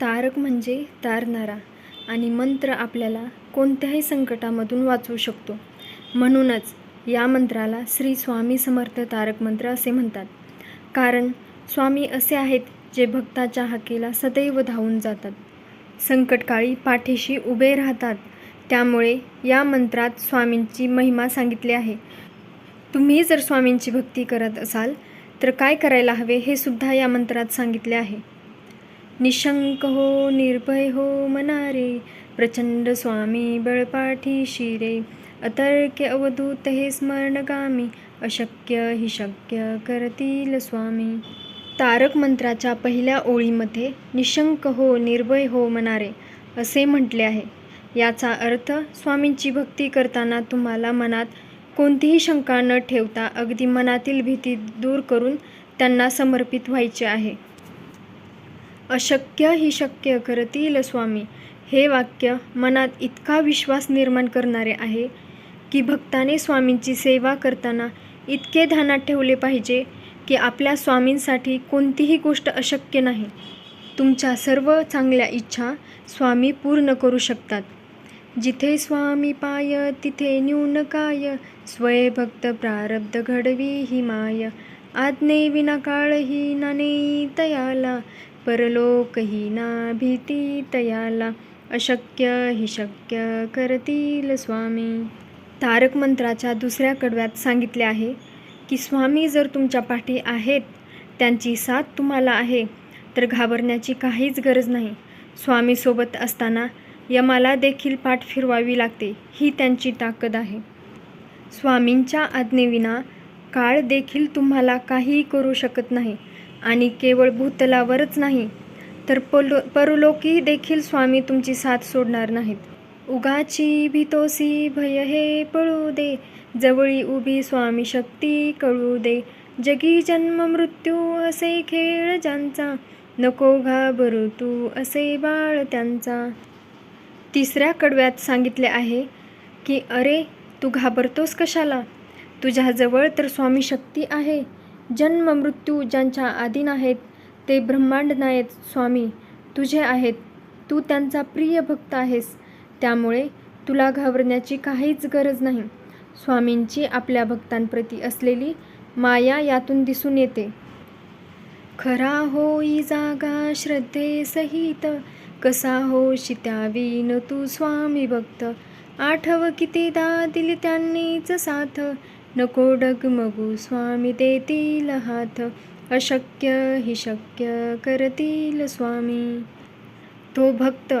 तारक म्हणजे तारणारा आणि मंत्र आपल्याला कोणत्याही संकटामधून वाचवू शकतो. म्हणूनच या मंत्राला श्री स्वामी समर्थ तारक मंत्र असे म्हणतात. कारण स्वामी असे आहेत जे भक्ताच्या हाकेला सदैव धावून जातात. संकटकाळी पाठीशी उभे राहतात. त्यामुळे या मंत्रात स्वामींची महिमा सांगितली आहे. तुम्ही जर स्वामींची भक्ती करत असाल तर काय करायला हवे हे सुद्धा या मंत्रात सांगितले आहे. निशंक हो निर्भय हो मनारे प्रचंड स्वामी बळपाठी शिरे अतर्क्य अवधूत हे स्मरणगामी अशक्य हि शक्य करतील स्वामी। तारक मंत्राच्या पहिल्या ओळीमध्ये निशंक हो निर्भय हो मनारे असे म्हटले आहे. याचा अर्थ स्वामींची भक्ती करताना तुम्हाला मनात कोणतीही शंका न ठेवता अगदी मनातील भीती दूर करून त्यांना समर्पित व्हायचे आहे. अशक्य ही शक्य करतील स्वामी. हे वाक्य मनात इतका विश्वास निर्माण करणारे आहे की भक्ताने स्वामींची सेवा करताना इतके ध्यानात ठेवले पाहिजे की आपल्या स्वामींसाठी कोणतीही गोष्ट अशक्य नाही. तुमच्या सर्व चांगल्या इच्छा स्वामी पूर्ण करू शकतात. जिथे स्वामी पाय तिथे न्यून काय. स्वयंभक्त प्रारब्ध घडवी ही माय. आज्ञे विना काळही नाने तयाला परलोकही ना भीती तयाला अशक्य हि शक्य करतील स्वामी. तारक मंत्राच्या दुसऱ्या कडव्यात सांगितले आहे की स्वामी जर तुमच्या पाठी आहेत त्यांची साथ तुम्हाला आहे तर घाबरण्याची काहीच गरज नाही. स्वामीसोबत असताना यमाला देखील पाठ फिरवावी लागते ही त्यांची ताकद आहे. स्वामींच्या आज्ञेविना काळ देखील तुम्हाला काहीही करू शकत नाही. आणि केवळ भूतलावरच नाही तर पलो परलोकी देखील स्वामी तुमची साथ सोडणार नाहीत. उगाची भीतोसी भय हे पळू दे जवळी उभी स्वामी शक्ती कळू दे. जगी जन्म मृत्यू असे खेळ ज्यांचा नको घाबरू तू असे बाळ त्यांचा. तिसऱ्या कडव्यात सांगितले आहे की अरे तू घाबरतोस कशाला? तुझ्याजवळ तर स्वामी शक्ती आहे. जन्म मृत्यू ज्यांच्या आधीन आहेत ते ब्रह्मांड नायक स्वामी तुझे आहेत. तू त्यांचा प्रिय भक्त आहेस. त्यामुळे तुला घाबरण्याची काहीच गरज नाही. स्वामींची आपल्या भक्तांप्रती असलेली माया यातून दिसून येते. खरा होई जागा श्रद्धे सहित कसा हो शित्यावीन तू स्वामी भक्त. आठव कितीदा दिली त्यांनीच साथ. नको डगमगू स्वामी देतील हात. अशक्य हि शक्य करतील स्वामी. तो भक्त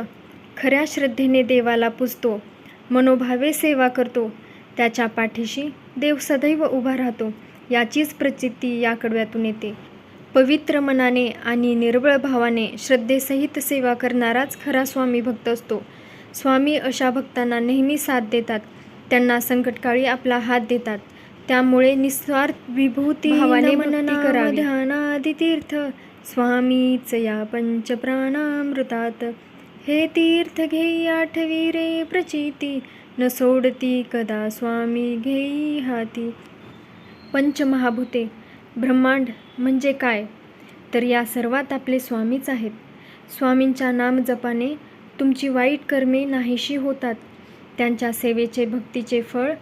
खऱ्या श्रद्धेने देवाला पुजतो मनोभावे सेवा करतो. त्याच्या पाठीशी देव सदैव उभा राहतो याचीच प्रचिती या कडव्यातून येते. पवित्र मनाने आणि निर्बळ भावाने श्रद्धेसहित सेवा करणाराच खरा स्वामी भक्त असतो. स्वामी अशा भक्तांना नेहमी साथ देतात. त्यांना संकटकाळी आपला हात देतात. त्यामुळे निस्वार्थ विभूती भावाने भक्ती करावी. ध्यानादी तीर्थ. स्वामीच या पंचप्राणामृतात. हे तीर्थ घेई आठवी रे प्रचिती. न सोडती कदा स्वामी घेई हाती. पंचमहाभूते. ब्रह्मांड म्हणजे काय? तर या सर्वात आपले स्वामीच आहेत. स्वामींच्या नामजपाने तुमची वाईट कर्मे नाहीशी होतात. त्यांच्या सेवेचे भक्तीचे फळ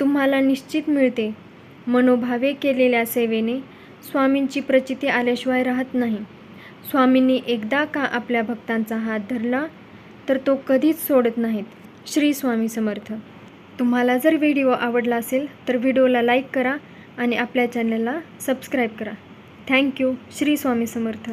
तुम्हाला निश्चित मिळते. मनोभावे केलेल्या सेवेने स्वामींची प्रचिती आल्याशिवाय राहत नाही. स्वामींनी एकदा का आपल्या भक्तांचा हात धरला तर तो कधीच सोडत नाहीत. श्री स्वामी समर्थ. तुम्हाला जर व्हिडिओ आवडला असेल तर व्हिडिओला लाईक करा आणि आपल्या चॅनलला सबस्क्राईब करा. Thank you. Shri Swami Samarth.